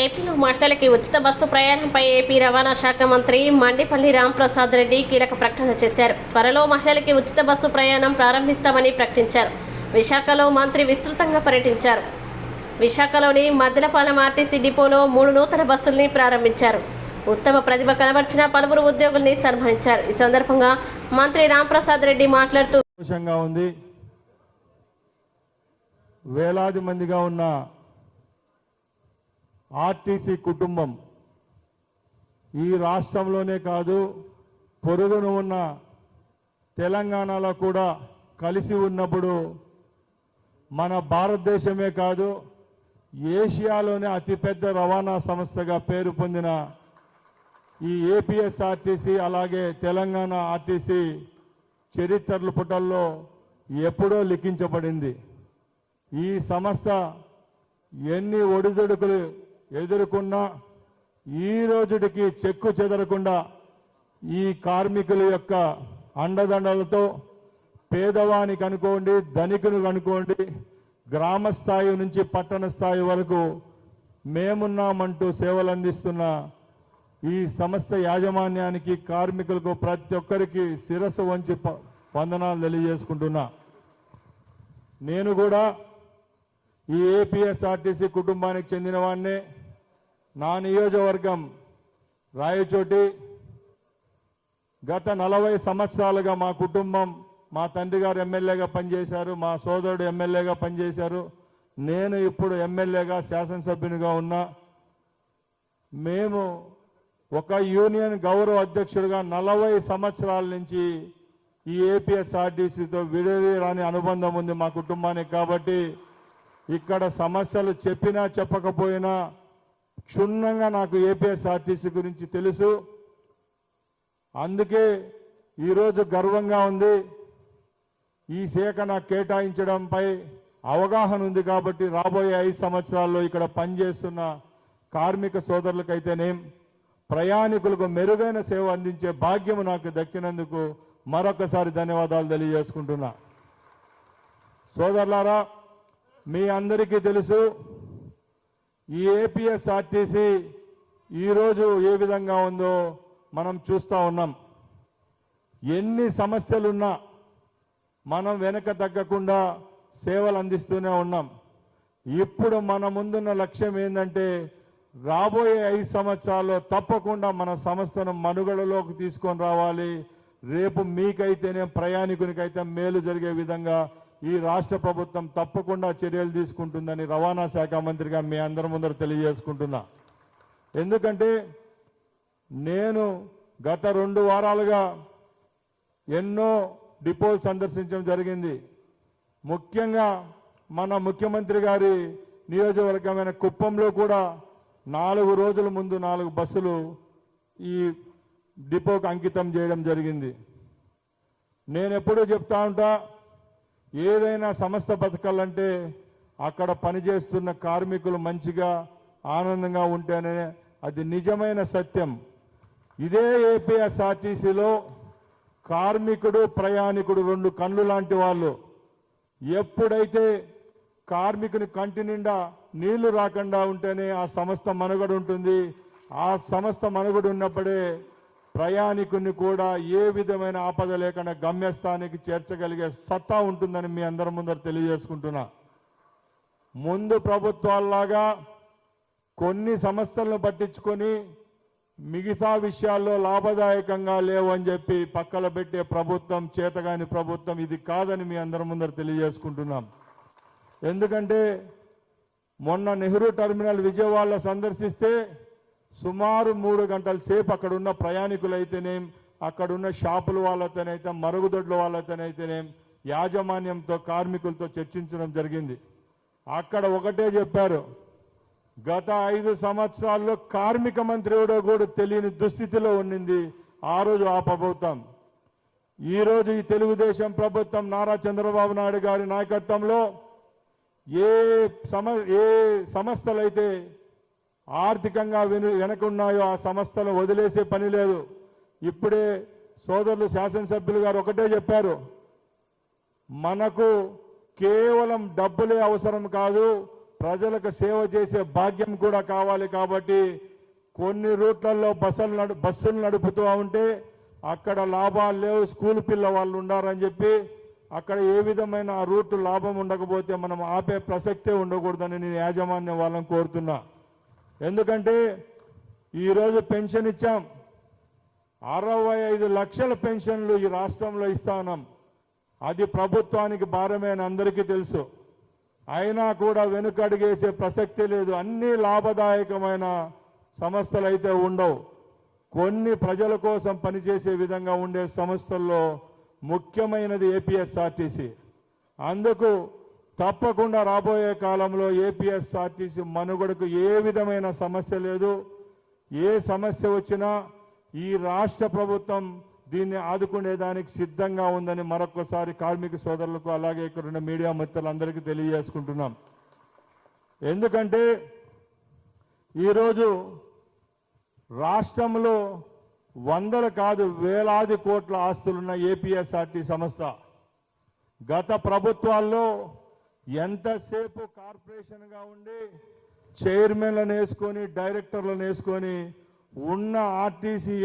ఏపీలో మహిళలకి ఉచిత బస్సు ప్రయాణంపై ఏపీ రవాణా శాఖ మంత్రి మండిపల్లి రాంప్రసాద్ రెడ్డి కీలక ప్రకటన చేశారు. త్వరలో మహిళలకి ఉచిత బస్సు ప్రయాణం ప్రారంభిస్తామని ప్రకటించారు. విశాఖలో మంత్రి విస్తృతంగా పర్యటించారు. విశాఖలోని మద్దెలపాలెం ఆర్టీసీ డిపోలో మూడు నూతన బస్సుల్ని ప్రారంభించారు. ఉత్తమ ప్రతిభ కనబర్చిన పలువురు ఉద్యోగుల్ని సన్మానించారు. ఈ సందర్భంగా మంత్రి రాంప్రసాద్ రెడ్డి మాట్లాడుతూ ఉంది. వేలాది మందిగా ఉన్న ఆర్టీసీ కుటుంబం. ఈ రాష్ట్రంలోనే కాదు పొరుగున ఉన్న తెలంగాణలో కూడా కలిసి ఉన్నప్పుడు మన భారతదేశమే కాదు ఏషియాలోనే అతిపెద్ద రవాణా సంస్థగా పేరు పొందిన ఈ ఏపీఎస్ఆర్టీసీ అలాగే తెలంగాణ ఆర్టీసీ చరిత్రల పుటల్లో ఎప్పుడో లిఖించబడింది. ఈ సంస్థ ఎన్ని ఒడిదుడుకులు ఎదుర్కొన్నా ఈ రోజుటికి చెక్కు చెదరకుండా ఈ కార్మికుల యొక్క అండదండలతో పేదవానికి అనుకోండి ధనికునికి అనుకోండి గ్రామ స్థాయి నుంచి పట్టణ స్థాయి వరకు మేమున్నామంటూ సేవలు అందిస్తున్న ఈ సంస్థ యాజమాన్యానికి కార్మికులకు ప్రతి ఒక్కరికి శిరస్సు వంచి ప- వందనాలు తెలియజేసుకుంటున్నా. నేను కూడా ఈ ఏపీఎస్ఆర్టీసీ కుటుంబానికి చెందిన వాడినే నా నియోజకవర్గం రాయచోటి గత నలభై సంవత్సరాలుగా మా కుటుంబం మా తండ్రి గారు ఎమ్మెల్యేగా పనిచేశారు మా సోదరుడు ఎమ్మెల్యేగా పనిచేశారు. నేను ఇప్పుడు ఎమ్మెల్యేగా శాసనసభ్యునిగా ఉన్నా. మేము ఒక యూనియన్ గౌరవ అధ్యక్షుడిగా నలభై సంవత్సరాల నుంచి ఈ ఏపీఎస్ఆర్టీసీతో విడదీరాని అనుబంధం ఉంది మా కుటుంబానికి కాబట్టి ఇక్కడ సమస్యలు చెప్పినా చెప్పకపోయినా క్షుణ్ణంగా నాకు ఏపీఎస్ఆర్టీసీ గురించి తెలుసు. అందుకే ఈరోజు గర్వంగా ఉంది. ఈ శాఖ నాకు కేటాయించడంపై అవగాహన ఉంది కాబట్టి రాబోయే ఐదు సంవత్సరాల్లో ఇక్కడ పనిచేస్తున్న కార్మిక సోదరులకైతేనేం ప్రయాణికులకు మెరుగైన సేవ అందించే భాగ్యం నాకు దక్కినందుకు మరొకసారి ధన్యవాదాలు తెలియజేసుకుంటున్నా. సోదరులారా మీ అందరికీ తెలుసు ఈ ఏపీఎస్ఆర్టీసీ ఈరోజు ఏ విధంగా ఉందో మనం చూస్తూ ఉన్నాం. ఎన్ని సమస్యలున్నా మనం వెనక తగ్గకుండా సేవలు అందిస్తూనే ఉన్నాం. ఇప్పుడు మన ముందున్న లక్ష్యం ఏంటంటే రాబోయే ఐదు సంవత్సరాల్లో తప్పకుండా మన సంస్థను మనుగడలోకి తీసుకొని రావాలి. రేపు మీకైతేనే ప్రయాణికునికైతే మేలు జరిగే విధంగా ఈ రాష్ట్ర ప్రభుత్వం తప్పకుండా చర్యలు తీసుకుంటుందని రవాణా శాఖ మంత్రిగా మీ అందరి ముందర తెలియజేసుకుంటున్నా. ఎందుకంటే నేను గత రెండు వారాలుగా ఎన్నో డిపోలు సందర్శించడం జరిగింది. ముఖ్యంగా మన ముఖ్యమంత్రి గారి నియోజకవర్గమైన కుప్పంలో కూడా నాలుగు రోజుల ముందు నాలుగు బస్సులు ఈ డిపోకు అంకితం చేయడం జరిగింది. నేను ఎప్పుడూ చెప్తా ఉంటా ఏదైనా సంస్థ బతకాలంటే అక్కడ పనిచేస్తున్న కార్మికులు మంచిగా ఆనందంగా ఉంటేనే అది నిజమైన సత్యం. ఇదే ఏపీఎస్ఆర్టీసీలో కార్మికుడు ప్రయాణికుడు రెండు కళ్ళు లాంటి వాళ్ళు. ఎప్పుడైతే కార్మికుని కంటి నిండా నీళ్ళు రాకుండా ఉంటేనే ఆ సంస్థ మనుగడ ఉంటుంది ఆ సంస్థ మనుగడ ఉన్నప్పుడే ప్రయాణికుని కూడా ఏ విధమైన ఆపద లేకుండా గమ్యస్థానికి చేర్చగలిగే సత్తా ఉంటుందని మీ అందరి ముందర తెలియజేసుకుంటున్నా. ముందు ప్రభుత్వాల్లాగా కొన్ని సంస్థలను పట్టించుకొని మిగతా విషయాల్లో లాభదాయకంగా లేవని చెప్పి పక్కన పెట్టే ప్రభుత్వం చేతగాని ప్రభుత్వం ఇది కాదని మీ అందరి ముందర తెలియజేసుకుంటున్నాం. ఎందుకంటే మొన్న నెహ్రూ టెర్మినల్ విజయవాడలో సందర్శిస్తే సుమారు మూడు గంటల సేపు అక్కడ ఉన్న ప్రయాణికులైతేనేం అక్కడున్న షాపుల వాళ్ళతోనైతే మరుగుదొడ్ల వాళ్ళతోనైతేనేం యాజమాన్యంతో కార్మికులతో చర్చించడం జరిగింది. అక్కడ ఒకటే చెప్పారు గత ఐదు సంవత్సరాల్లో కార్మిక మంత్రి ఎవడో కూడా తెలియని దుస్థితిలో ఉండింది ఆ రోజు ఆ ప్రభుత్వం. ఈ రోజు ఈ తెలుగుదేశం ప్రభుత్వం నారా చంద్రబాబు నాయుడు గారి నాయకత్వంలో ఏ సమ ఏ సంస్థలైతే ఆర్థికంగా వెను వెనకున్నాయో ఆ సంస్థలు వదిలేసే పని లేదు. ఇప్పుడే సోదరులు శాసనసభ్యులు గారు ఒకటే చెప్పారు. మనకు కేవలం డబ్బులే అవసరం కాదు ప్రజలకు సేవ చేసే భాగ్యం కూడా కావాలి కాబట్టి కొన్ని రూట్లలో బస్సులు నడు బస్సులు నడుపుతూ ఉంటే అక్కడ లాభాలు లేవు స్కూల్ పిల్ల వాళ్ళు ఉండారని చెప్పి అక్కడ ఏ విధమైన ఆ రూట్ లాభం ఉండకపోతే మనం ఆపే ప్రసక్తే ఉండకూడదని నేను యాజమాన్యం వాళ్ళని కోరుతున్నా. ఎందుకంటే ఈరోజు పెన్షన్ ఇచ్చాం. అరవై ఐదు లక్షల పెన్షన్లు ఈ రాష్ట్రంలో ఇస్తా ఉన్నాం. అది ప్రభుత్వానికి భారమే అని అందరికీ తెలుసు. అయినా కూడా వెనుకడుగేసే ప్రసక్తి లేదు. అన్ని లాభదాయకమైన సంస్థలు అయితే ఉండవు. కొన్ని ప్రజల కోసం పనిచేసే విధంగా ఉండే సంస్థల్లో ముఖ్యమైనది ఏపీఎస్ఆర్టీసీ అందుకు తప్పకుండా రాబోయే కాలంలో ఏపీఎస్ఆర్టీసీ మనుగడకు ఏ విధమైన సమస్య లేదు. ఏ సమస్య వచ్చినా ఈ రాష్ట్ర ప్రభుత్వం దీన్ని ఆదుకునేదానికి సిద్ధంగా ఉందని మరొకసారి కార్మిక సోదరులకు అలాగే ఇక్కడ ఉన్న మీడియా మిత్రులందరికీ తెలియజేసుకుంటున్నాం. ఎందుకంటే ఈరోజు రాష్ట్రంలో వందల కాదు వేలాది కోట్ల ఆస్తులున్న ఏపీఎస్ఆర్టీ సంస్థ గత ప్రభుత్వాల్లో ఎంతసేపు కార్పొరేషన్గా ఉండి చైర్మన్లను వేసుకొని డైరెక్టర్లను వేసుకొని ఉన్న ఆర్టీసీ